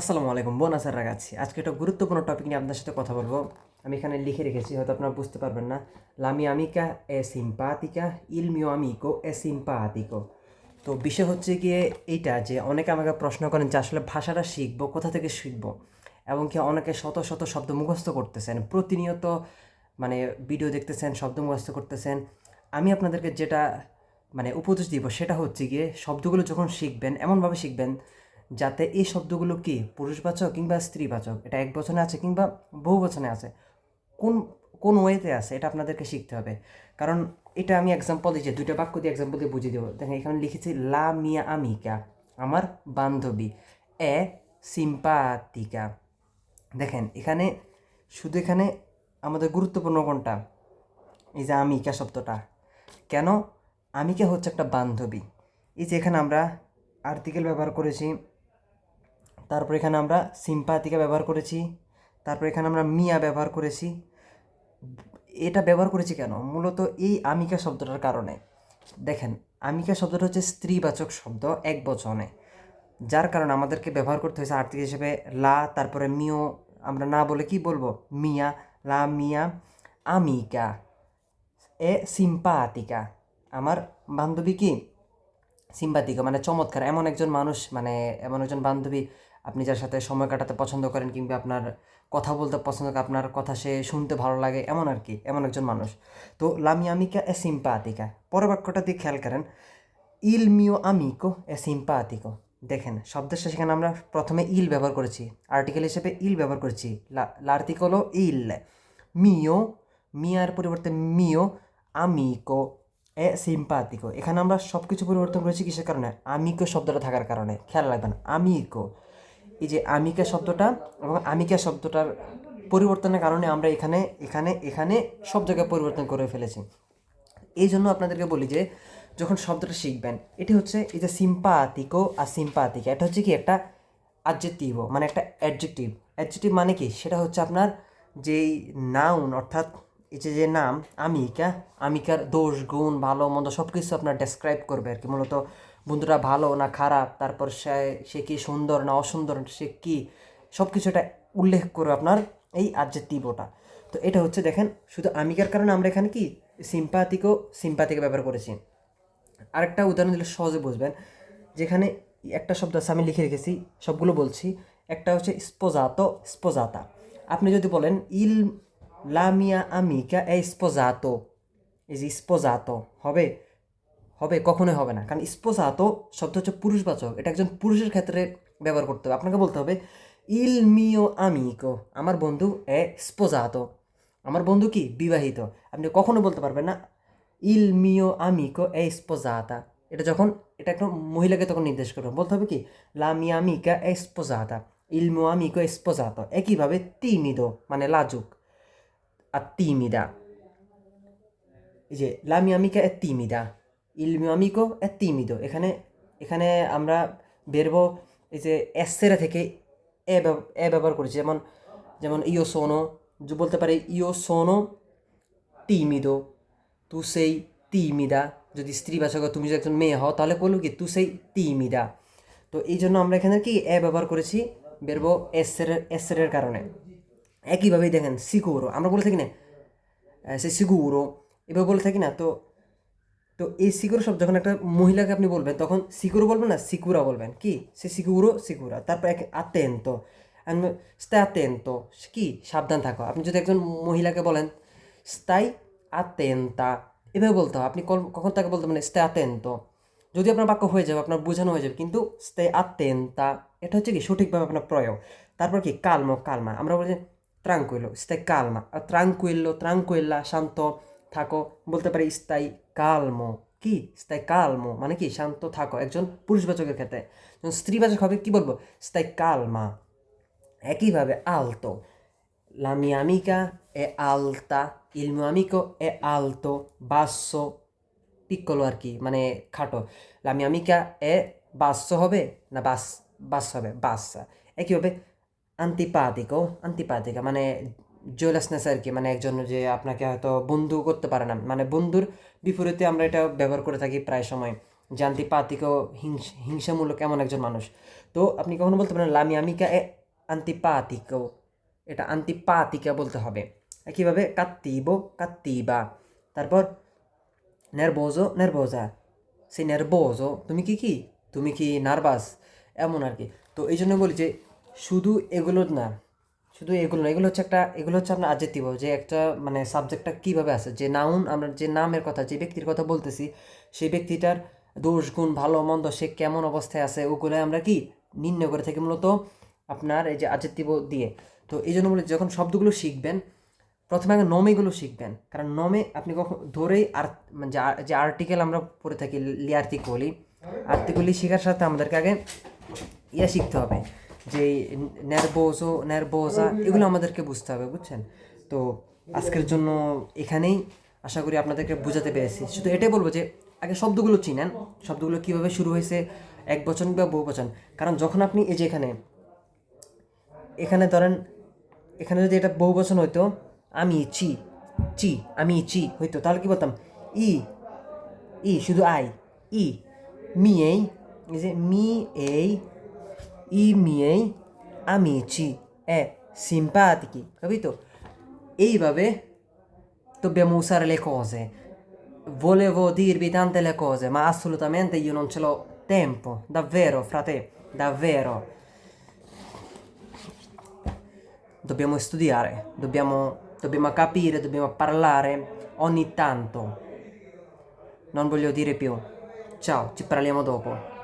আসসালামু আলাইকুম বোনাসার রাগাচ্ছি আজকে একটা গুরুত্বপূর্ণ টপিক নিয়ে আপনার সাথে কথা বলব। আমি এখানে লিখে রেখেছি, হয়তো আপনারা বুঝতে পারবেন না। লামি আমিকা এ সিম্পাতিকা ইল মিও আমিকো এ সিম্পাতিকো তো বিষয় হচ্ছে গিয়ে এইটা যে অনেকে আমাকে প্রশ্ন করেন যে আসলে ভাষাটা শিখব, কোথা থেকে শিখব? এবং কি অনেকে শত শত শব্দ মুখস্থ করতেছেন, প্রতিনিয়ত মানে ভিডিও দেখতেছেন, শব্দ মুখস্থ করতেছেন। আমি আপনাদেরকে যেটা মানে উপদেশ দিব সেটা হচ্ছে গিয়ে শব্দগুলো যখন শিখবেন, এমনভাবে শিখবেন যাতে এই শব্দগুলো কি, পুরুষবাচক কিংবা স্ত্রীবাচক, এটা এক বচনে আছে কিংবা বহু বচনে আছে, কোন কোন ওয়েতে আছে, এটা আপনাদেরকে শিখতে হবে। কারণ এটা আমি এক্সাম্পল দিয়েছি দুইটা বাক্য দিয়ে এক্সাম্পল দিয়ে বুঝিয়ে দেবো। দেখেন, এখানে লিখেছি, লা মিয়া আমিকা, আমার বান্ধবী, এ সিম্পাতিকা। দেখেন, এখানে, শুধু এখানে আমাদের গুরুত্বপূর্ণ কোনটা? এই যে আমিকা শব্দটা। কেন? আমিকা হচ্ছে একটা বান্ধবী। এই যে এখানে আমরা আর্টিকেল ব্যবহার করেছি তারপর এখানে আমরা সিম্পাতিকা ব্যবহার করেছি, তারপর এখানে আমরা মিয়া ব্যবহার করেছি। এটা ব্যবহার করেছি কেন? মূলত এই আমিকা শব্দটার কারণে। দেখেন, আমিকা শব্দটা হচ্ছে স্ত্রীবাচক শব্দ, এক বচনে। যার কারণে আমাদেরকে ব্যবহার করতে হয়েছে আর্থিক হিসেবে লা, তারপরে মিও, আমরা না বলে কি বলব? মিয়া, লা, মিয়া, আমিকা। এ সিম্পাতিকা। আমার বান্ধবী কি? সিম্পাতিকা মানে চমৎকার। এমন একজন মানুষ মানে এমন একজন বান্ধবী আপনি যার সাথে সময় কাটাতে পছন্দ করেন কিংবা আপনার কথা বলতে পছন্দ করে আপনার কথা সে শুনতে ভালো লাগে, এমন আর কি, এমন একজন মানুষ। তো লামিয়ামিকা এ সিম্পাতিকা। পরের বাক্যটা দিয়ে খেয়াল করেন। ইল মিও আমিকো এ সিম্পাতিকো। দেখেন, শব্দের এখানে আমরা প্রথমে ইল ব্যবহার করেছি। আর্টিকেল হিসেবে ইল ব্যবহার করেছি। লার্টিকল ইল। মিও, মিয়ার পরিবর্তে মিও আমিকো এ সিম্পাতিকো। এখানে আমরা সব কিছু পরিবর্তন করেছি কিসের কারণে? আমিকো শব্দটা থাকার কারণে। খেয়াল রাখবেন, আমিকো। এই যে আমিকা শব্দটা এবং আমিকা শব্দটার পরিবর্তনের কারণে আমরা এখানে এখানে এখানে সব জায়গায় পরিবর্তন করে ফেলেছি। এই জন্য আপনাদেরকে বলি যে, যখন শব্দটা শিখবেন, এটি হচ্ছে এই যে সিম্পাতিকো আর সিম্পাতিকা এটা হচ্ছে কি? একটা আডজেক্টিভ মানে একটা অ্যাডজেক্টিভ অ্যাডজেক্টিভ মানে কি? সেটা হচ্ছে আপনার যেই নাউন অর্থাৎ এই যে যে নাম, আমিকা, আমিকার দোষ গুণ ভালো, মন্দ সব কিছু আপনার ডেসক্রাইব করবে আর কি। মূলত বন্ধুরা ভালো না খারাপ? তারপর সে সে কি সুন্দর না অসুন্দর? সে কি? সব কিছু এটা উল্লেখ করবে আপনার এই আডজেক্টিভটা তো এটা হচ্ছে দেখেন, শুধু আমিকার কারণে আমরা এখানে কি? সিম্পাতিকও সিম্পাতিকে ব্যবহার করেছি। আরেকটা উদাহরণ দিলে সহজে বুঝবেন। যেখানে একটা শব্দ আছে, আমি লিখে রেখেছি, সবগুলো বলছি। একটা হচ্ছে স্পোজাতো স্পোজাতা আপনি যদি বলেন, ইল লামিয়া আমিকা এ স্পোজাতো। এই যে স্পোজাতো, হবে? হবে, কখনোই হবে না। কারণ স্পোজাতো শব্দ হচ্ছে পুরুষবাচক। এটা একজন পুরুষের ক্ষেত্রে ব্যবহার করতে হবে। আপনাকে বলতে হবে, ইল মিও আমিকো, আমার বন্ধু এ স্পোজাতো আমার বন্ধু কি? বিবাহিত। আপনি কখনো বলতে পারবেন না, ইল মিও আমিকো এ স্পোজাতা এটা যখন, এটা একটা মহিলাকে তখন নির্দেশ করবে। বলতে হবে কি, লা মি আমিকা এ স্পোজাতা ইল মিও আমিকো স্পোজাতো একইভাবে তিমিদো মানে লাজুক আর তিমিদা। এই যে, লা মি আমিকা এ তিমিদা। ইল মিও আমিকো এ তিমিদো এখানে এখানে আমরা বেরবো এই যে এসেরা থেকে এ ব্যব- এ ব্যবহার করেছি যেমন যেমন ইও সোনো যে বলতে পারে ইও সোনো তিমিদো তু সেই তিমিদা যদি স্ত্রীবাচক তুমি যদি একজন মেয়ে হও তাহলে বলব কি তু সেই তিমিদা তো এই জন্য আমরা এখানে কি এ ব্যবহার করেছি বেরবো এসের এসের কারণে একইভাবেই দেখেন সিকুরো আমরা বলে থাকি না সে সিগুরো এভাবে বলে থাকি না তো তো এই সিকুরো শব্দ, যখন একটা মহিলাকে আপনি বলবেন, তখন সিকুরো বলবেন না, সিকুরা বলবেন। কি? সে সিকুরো, সিকুরা। তারপর এক আতেন্ত। স্তে আতেন্ত। কি? সাবধান থাকো। আপনি যদি একজন মহিলাকে বলেন, স্তাই আতেন্তা, এভাবে বলতে হবে আপনি কখন তাকে বলতে পারেন স্তে আতেন্ত? যদি আপনার বাক্য হয়ে যাবে, আপনার বোঝানো হয়ে যাবে, কিন্তু স্তে আতেন্তা, এটা হচ্ছে কি? সঠিকভাবে আপনার প্রয়োগ। তারপর কি? কালমো, কালমা। আমরা বলি যে ট্রাঙ্কুইলো স্থায়ী কালমা। ট্রাঙ্কুইল্লো ট্রাঙ্কুইল্লা শান্ত থাকো। বলতে পারি স্থায়ী কালমো। কি? স্থায়ী কালমো। মানে কি? শান্ত থাকো। একজন পুরুষবাচকের ক্ষেত্রে। স্ত্রীবাচক হবে, কি বলব? স্থায়ী কালমা। একইভাবে আলতো। la mia amica è alta il mio amico è আর কি। মানে খাটো। amica è basso হবে না বাস বাস হবে? বাস। একইভাবে আন্তিপাতিকো। আন্তিপাতিকা মানে জেলাসনেস আর কি মানে একজন যে আপনাকে হয়তো বন্ধু করতে পারে না। মানে বন্ধুর বিপরীতে আমরা এটা ব্যবহার করে থাকি প্রায় সময়। যে আন্তিপাতিকো হিংস, হিংসামূলক এমন একজন মানুষ। তো আপনি কখনো বলতে পারেন লামি আমিকা এ আন্তিপাতিকো এটা আন্তিপাতিকা বলতে হবে। একইভাবে কাত্তিবো, কাত্তিবা। তারপর নেরবোজো, নেরবোজা। সেই নেরবোজো, তুমি কি কি? তুমি কি নার্ভাস? এমন আর কি। তো এই জন্য বলি যে শুধু এগুলো না শুধু এগুলো না, এগুলো হচ্ছে একটা, এগুলো হচ্ছে আপনার আজেক্টিভ যে একটা মানে সাবজেক্টটা কীভাবে আছে যে নাউন আমরা যে নামের কথা, যে ব্যক্তির কথা বলতেছি, সেই ব্যক্তিটার দোষ, গুণ, ভালো, মন্দ, সে কেমন অবস্থায় আছে ওগুলো আমরা কি? নির্ণয় করে থাকি মূলত আপনার এই যে আজেক্টিভ দিয়ে। তো এই জন্য বলি, যখন শব্দগুলো শিখবেন, প্রথমে আগে নমেগুলো শিখবেন। কারণ নমে আপনি কখন, ধরেই আর মানে যে যে আর্টিকেল আমরা পড়ে থাকি লিয়ার্টিকলি আর্টিকলি শেখার সাথে আমাদেরকে আগে ইয়া শিখতে হবে। যে নেরবোজো নেরবোজা এগুলো আমাদেরকে বুঝতে হবে, বুঝছেন? তো আজকের জন্য এখানেই আশা করি আপনাদেরকে বোঝাতে পেরেছি। শুধু এটাই বলব যে, আগে শব্দগুলো চিনেন। শব্দগুলো কীভাবে শুরু হয়েছে, এক বচন বা বহু বচন? কারণ যখন আপনি এই যে এখানে এখানে ধরেন, এখানে যদি এটা বহু বচন হইতো, আমি, চি চি, আমি, চি হইতো, তাহলে কি বলতাম? ই ই, শুধু আই, ই, মি এই যে মি, এই i miei amici e simpatici, capito? E vabbè, dobbiamo usare le cose. Volevo dirvi tante le cose, ma assolutamente io non ce l'ho tempo, davvero, frate, davvero. Dobbiamo studiare, dobbiamo, dobbiamo capire, dobbiamo parlare ogni tanto. Non voglio dire più. Ciao, ci parliamo dopo.